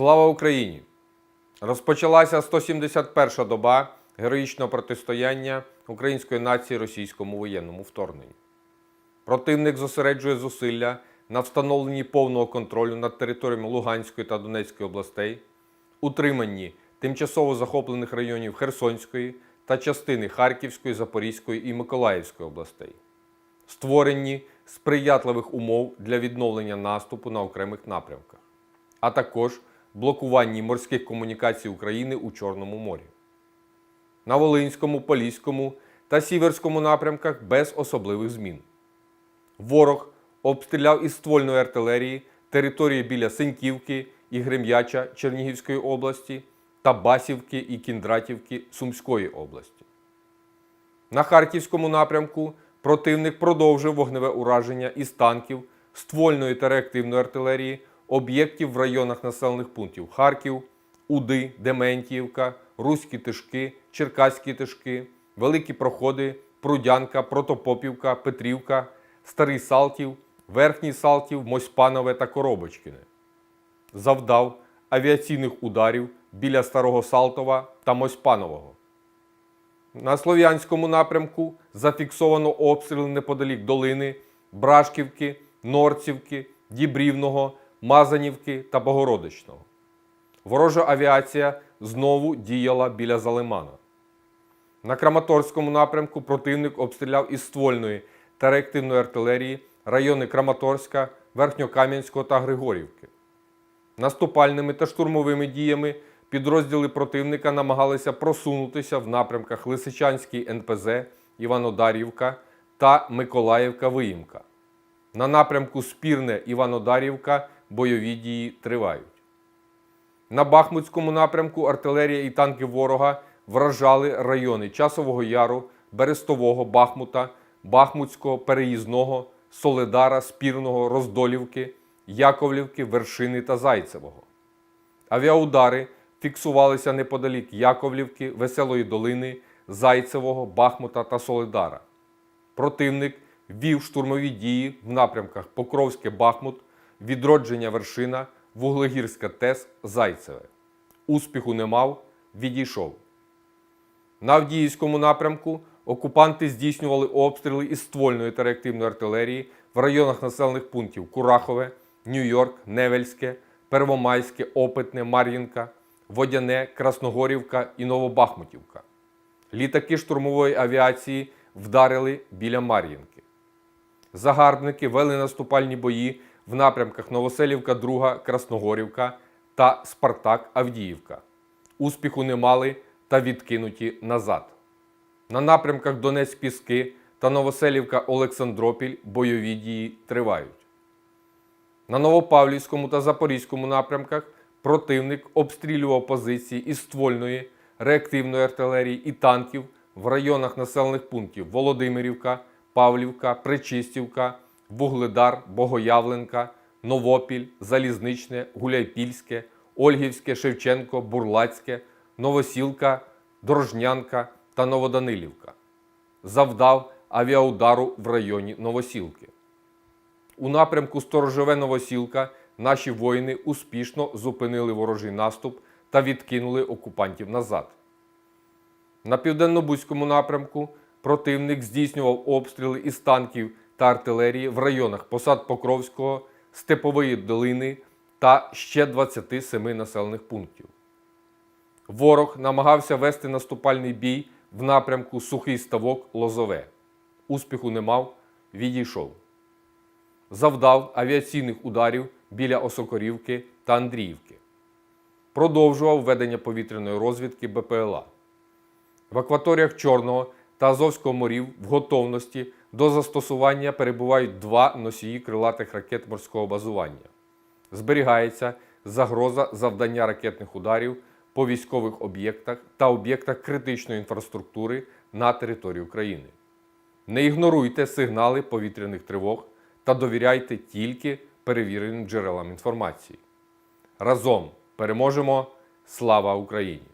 Слава Україні! Розпочалася 171-ша доба героїчного протистояння української нації російському воєнному вторгненню. Противник зосереджує зусилля на встановленні повного контролю над територіями Луганської та Донецької областей, утриманні тимчасово захоплених районів Херсонської та частини Харківської, Запорізької і Миколаївської областей, створенні сприятливих умов для відновлення наступу на окремих напрямках, а також блокуванні морських комунікацій України у Чорному морі. На Волинському, Поліському та Сіверському напрямках без особливих змін. Ворог обстріляв із ствольної артилерії території біля Синьківки і Грем'яча Чернігівської області та Басівки і Кіндратівки Сумської області. На Харківському напрямку противник продовжив вогневе ураження із танків, ствольної та реактивної артилерії, об'єктів в районах населених пунктів Харків, Уди, Дементіївка, Руські Тишки, Черкаські Тишки, Великі Проходи, Прудянка, Протопопівка, Петрівка, Старий Салтів, Верхній Салтів, Мосьпанове та Коробочкине. Завдав авіаційних ударів біля Старого Салтова та Мосьпанового. На Слов'янському напрямку зафіксовано обстріли неподалік Долини, Брашківки, Норцівки, Дібрівного, Мазанівки та Богородичного. Ворожа авіація знову діяла біля Залимана. На Краматорському напрямку противник обстріляв із ствольної та реактивної артилерії райони Краматорська, Верхньокам'янського та Григорівки. Наступальними та штурмовими діями підрозділи противника намагалися просунутися в напрямках Лисичанський НПЗ, Іванодарівка та Миколаївка-Виїмка. На напрямку Спірне Іванодарівка бойові дії тривають. На Бахмутському напрямку артилерія і танки ворога вражали райони Часового Яру, Берестового, Бахмута, Бахмутського, Переїзного, Соледара, Спірного, Роздолівки, Яковлівки, Вершини та Зайцевого. Авіаудари фіксувалися неподалік Яковлівки, Веселої долини, Зайцевого, Бахмута та Соледара. Противник вів штурмові дії в напрямках Покровське Бахмут, Відродження Вершина, Вуглегірська ТЕС, Зайцеве. Успіху не мав, відійшов. На Авдіївському напрямку окупанти здійснювали обстріли із ствольної та реактивної артилерії в районах населених пунктів Курахове, Нью-Йорк, Невельське, Первомайське, Опитне, Мар'їнка, Водяне, Красногорівка і Новобахмутівка. Літаки штурмової авіації вдарили біля Мар'їнки. Загарбники вели наступальні бої в напрямках Новоселівка, 2, Красногорівка та Спартак Авдіївка. Успіху не мали та відкинуті назад. На напрямках Донецьк Піски та Новоселівка Олександропіль бойові дії тривають. На Новопавлівському та Запорізькому напрямках противник обстрілював позиції із ствольної, реактивної артилерії і танків в районах населених пунктів Володимирівка, Павлівка, Причистівка, Вугледар, Богоявленка, Новопіль, Залізничне, Гуляйпільське, Ольгівське, Шевченко, Бурлацьке, Новосілка, Дорожнянка та Новоданилівка. Завдав авіаудару в районі Новосілки. У напрямку Сторожове Новосілка наші воїни успішно зупинили ворожий наступ та відкинули окупантів назад. На південно-бузькому напрямку противник здійснював обстріли із танків та артилерії в районах посад Покровського, Степової долини та ще 27 населених пунктів. Ворог намагався вести наступальний бій в напрямку Сухий Ставок Лозове. Успіху не мав, відійшов. Завдав авіаційних ударів біля Осокорівки та Андріївки. Продовжував ведення повітряної розвідки БПЛА. В акваторіях Чорного та Азовського морів в готовності до застосування перебувають два носії крилатих ракет морського базування. Зберігається загроза завдання ракетних ударів по військових об'єктах та об'єктах критичної інфраструктури на території України. Не ігноруйте сигнали повітряних тривог та довіряйте тільки перевіреним джерелам інформації. Разом переможемо! Слава Україні!